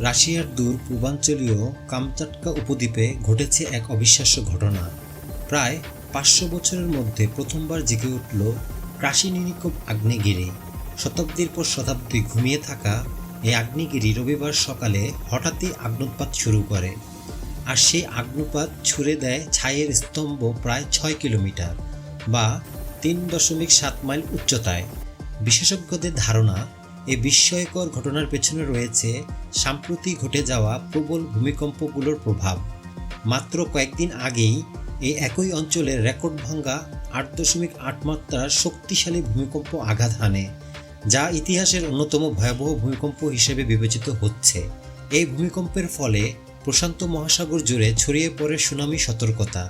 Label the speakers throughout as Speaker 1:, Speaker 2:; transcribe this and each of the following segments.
Speaker 1: রাশিয়ার দূর পূর্বাঞ্চলীয় কামচাটকা উপদ্বীপে ঘটেছে এক অবিশ্বাস্য ঘটনা। প্রায় পাঁচশো বছরের মধ্যে প্রথমবার জেগে উঠল ক্রাশিনিনিকভ আগ্নেয়গিরি। শতাব্দীর পর শতাব্দী ঘুমিয়ে থাকা এই আগ্নেয়গিরি রবিবার সকালে হঠাৎই আগ্নোৎপাত শুরু করে আর সেই আগ্নুপাত ছুড়ে দেয় ছাইয়ের স্তম্ভ প্রায় ছয় কিলোমিটার বা তিন দশমিক সাত মাইল উচ্চতায়। বিশেষজ্ঞদের ধারণা এই বিস্ময়কর ঘটনার পেছনে রয়েছে সাম্প্রতি ঘটে যাওয়া প্রবল ভূমিকম্পগুলোর প্রভাব। মাত্র কয়েকদিন আগেই এই একই অঞ্চলে রেকর্ড ভাঙ্গা আট দশমিক আট মাত্রার শক্তিশালী ভূমিকম্প আঘাত হানে, যা ইতিহাসের অন্যতম ভয়াবহ ভূমিকম্প হিসেবে বিবেচিত হচ্ছে। এই ভূমিকম্পের ফলে প্রশান্ত মহাসাগর জুড়ে ছড়িয়ে পড়ে সুনামি সতর্কতা,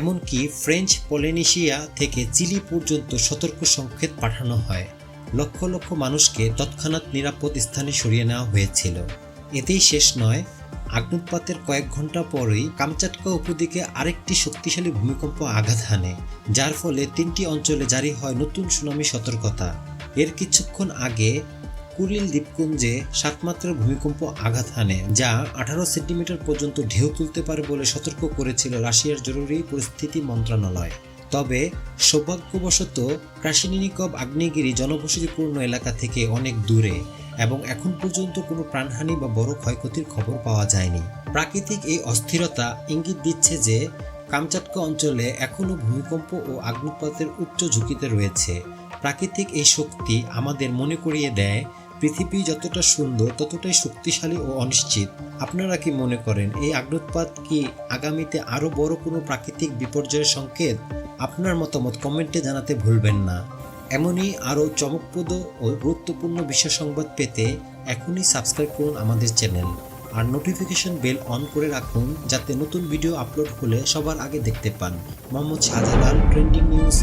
Speaker 1: এমনকি ফ্রেঞ্চ পলিনেশিয়া থেকে চিলি পর্যন্ত সতর্ক সংকেত পাঠানো হয়। লক্ষ লক্ষ মানুষকে তৎক্ষণাৎ নিরাপদ স্থানে সরিয়ে নেওয়া হয়েছিল। এতেই শেষ নয়, আগ্নুৎপাতের কয়েক ঘণ্টা পরেই কামচাটকা উপদ্বীপে আরেকটি শক্তিশালী ভূমিকম্প আঘাত হানে, যার ফলে তিনটি অঞ্চলে জারি হয় নতুন সুনামি সতর্কতা। এর কিছুক্ষণ আগে কুরিল দ্বীপপুঞ্জে সাত মাত্রার ভূমিকম্প আঘাত হানে, যা আঠারো সেন্টিমিটার পর্যন্ত ঢেউ তুলতে পারে বলে সতর্ক করেছিল রাশিয়ার জরুরি পরিস্থিতি মন্ত্রণালয়। তবে সৌভাগ্যবশত ক্রাশিনিনিকভ আগ্নেয়গিরি জনবসতিপূর্ণ এলাকা থেকে অনেক দূরে এবং এখন পর্যন্ত কোনো প্রাণহানি বা বড় ক্ষয়ক্ষতির খবর পাওয়া যায়নি। প্রাকৃতিক এই অস্থিরতা ইঙ্গিত দিচ্ছে যে কামচাটকা অঞ্চলে এখনও ভূমিকম্প ও আগ্নুৎপাতের উচ্চ ঝুঁকিতে রয়েছে। প্রাকৃতিক এই শক্তি আমাদের মনে করিয়ে দেয়, পৃথিবী যতটা সুন্দর ততটাই শক্তিশালী ও অনিশ্চিত। আপনারা কি মনে করেন, এই আগ্নোৎপাত কি আগামীতে আরও বড় কোনো প্রাকৃতিক বিপর্যয়ের সংকেত? আপনার মতামত কমেন্টে জানাতে ভুলবেন না। এমনই আরও চমকপ্রদ ও গুরুত্বপূর্ণ বিষয় সংবাদ পেতে এখনই সাবস্ক্রাইব করুন আমাদের চ্যানেল। আর নোটিফিকেশন বেল অন করে রাখুন যাতে নতুন ভিডিও আপলোড হলে সবার আগে দেখতে পান। Mohammad Shahjalal trending news